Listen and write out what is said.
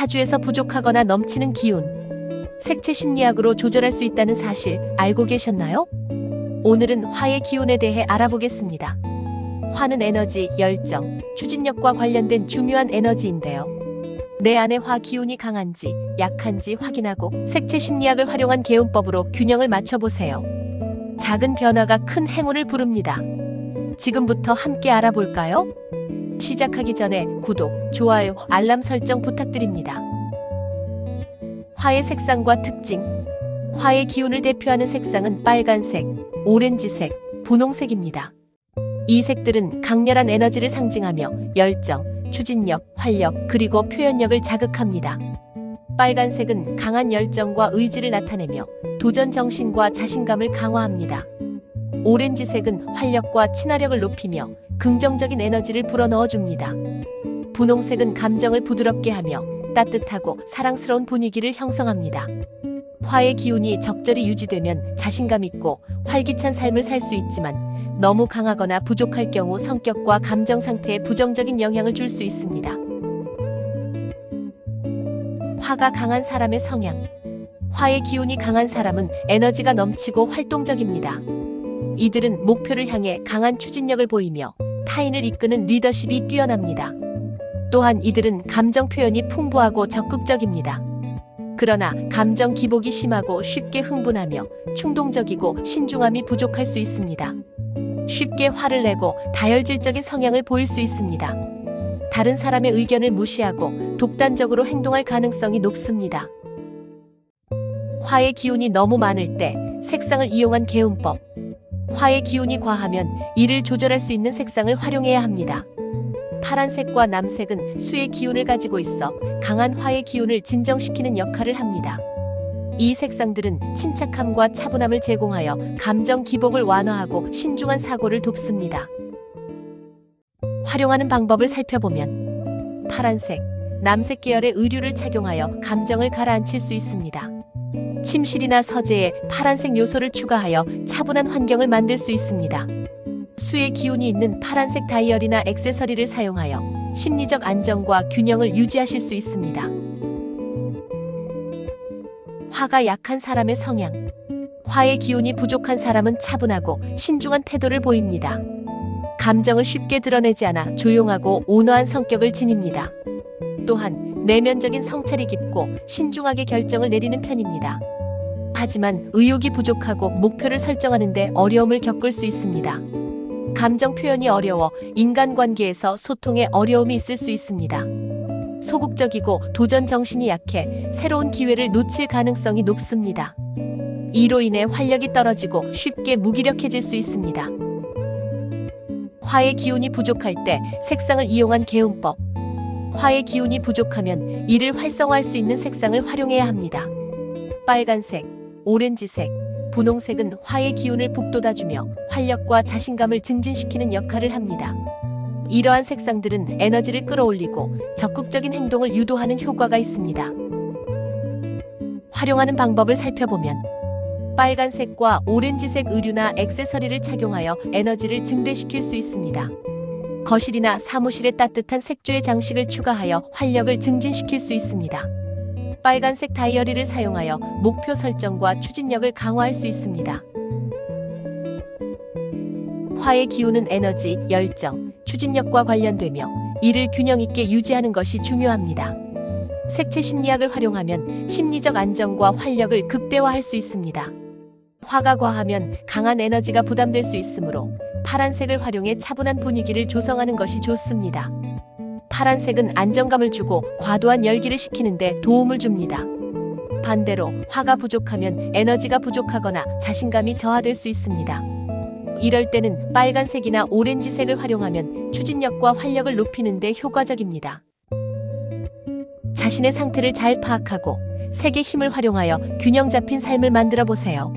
타주에서 부족하거나 넘치는 기운, 색채 심리학으로 조절할 수 있다는 사실 알고 계셨나요? 오늘은 화의 기운에 대해 알아보겠습니다. 화는 에너지, 열정, 추진력과 관련된 중요한 에너지인데요. 내 안의 화 기운이 강한지, 약한지 확인하고 색채 심리학을 활용한 개운법으로 균형을 맞춰보세요. 작은 변화가 큰 행운을 부릅니다. 지금부터 함께 알아볼까요? 시작하기 전에 구독, 좋아요, 알람 설정 부탁드립니다. 화의 색상과 특징. 화의 기운을 대표하는 색상은 빨간색, 오렌지색, 분홍색입니다. 이 색들은 강렬한 에너지를 상징하며 열정, 추진력, 활력, 그리고 표현력을 자극합니다. 빨간색은 강한 열정과 의지를 나타내며 도전 정신과 자신감을 강화합니다. 오렌지색은 활력과 친화력을 높이며 긍정적인 에너지를 불어넣어 줍니다. 분홍색은 감정을 부드럽게 하며 따뜻하고 사랑스러운 분위기를 형성합니다. 화의 기운이 적절히 유지되면 자신감 있고 활기찬 삶을 살 수 있지만 너무 강하거나 부족할 경우 성격과 감정 상태에 부정적인 영향을 줄 수 있습니다. 화가 강한 사람의 성향. 화의 기운이 강한 사람은 에너지가 넘치고 활동적입니다. 이들은 목표를 향해 강한 추진력을 보이며 타인을 이끄는 리더십이 뛰어납니다. 또한 이들은 감정 표현이 풍부하고 적극적입니다. 그러나 감정 기복이 심하고 쉽게 흥분하며 충동적이고 신중함이 부족할 수 있습니다. 쉽게 화를 내고 다혈질적인 성향을 보일 수 있습니다. 다른 사람의 의견을 무시하고 독단적으로 행동할 가능성이 높습니다. 화의 기운이 너무 많을 때 색상을 이용한 개운법. 화의 기운이 과하면 이를 조절할 수 있는 색상을 활용해야 합니다. 파란색과 남색은 수의 기운을 가지고 있어 강한 화의 기운을 진정시키는 역할을 합니다. 이 색상들은 침착함과 차분함을 제공하여 감정 기복을 완화하고 신중한 사고를 돕습니다. 활용하는 방법을 살펴보면 파란색, 남색 계열의 의류를 착용하여 감정을 가라앉힐 수 있습니다. 침실이나 서재에 파란색 요소를 추가하여 차분한 환경을 만들 수 있습니다. 수의 기운이 있는 파란색 다이얼이나 액세서리를 사용하여 심리적 안정과 균형을 유지하실 수 있습니다. 화가 약한 사람의 성향. 화의 기운이 부족한 사람은 차분하고 신중한 태도를 보입니다. 감정을 쉽게 드러내지 않아 조용하고 온화한 성격을 지닙니다. 또한 내면적인 성찰이 깊고 신중하게 결정을 내리는 편입니다. 하지만 의욕이 부족하고 목표를 설정하는데 어려움을 겪을 수 있습니다. 감정 표현이 어려워 인간관계에서 소통에 어려움이 있을 수 있습니다. 소극적이고 도전 정신이 약해 새로운 기회를 놓칠 가능성이 높습니다. 이로 인해 활력이 떨어지고 쉽게 무기력해질 수 있습니다. 화의 기운이 부족할 때 색상을 이용한 개운법. 화의 기운이 부족하면 이를 활성화할 수 있는 색상을 활용해야 합니다. 빨간색, 오렌지색, 분홍색은 화의 기운을 북돋아주며 활력과 자신감을 증진시키는 역할을 합니다. 이러한 색상들은 에너지를 끌어올리고 적극적인 행동을 유도하는 효과가 있습니다. 활용하는 방법을 살펴보면 빨간색과 오렌지색 의류나 액세서리를 착용하여 에너지를 증대시킬 수 있습니다. 거실이나 사무실에 따뜻한 색조의 장식을 추가하여 활력을 증진시킬 수 있습니다. 빨간색 다이어리를 사용하여 목표 설정과 추진력을 강화할 수 있습니다. 화의 기운은 에너지, 열정, 추진력과 관련되며 이를 균형 있게 유지하는 것이 중요합니다. 색채 심리학을 활용하면 심리적 안정과 활력을 극대화할 수 있습니다. 화가 과하면 강한 에너지가 부담될 수 있으므로 파란색을 활용해 차분한 분위기를 조성하는 것이 좋습니다. 파란색은 안정감을 주고 과도한 열기를 식히는데 도움을 줍니다. 반대로 화가 부족하면 에너지가 부족하거나 자신감이 저하될 수 있습니다. 이럴 때는 빨간색이나 오렌지색을 활용하면 추진력과 활력을 높이는 데 효과적입니다. 자신의 상태를 잘 파악하고 색의 힘을 활용하여 균형 잡힌 삶을 만들어 보세요.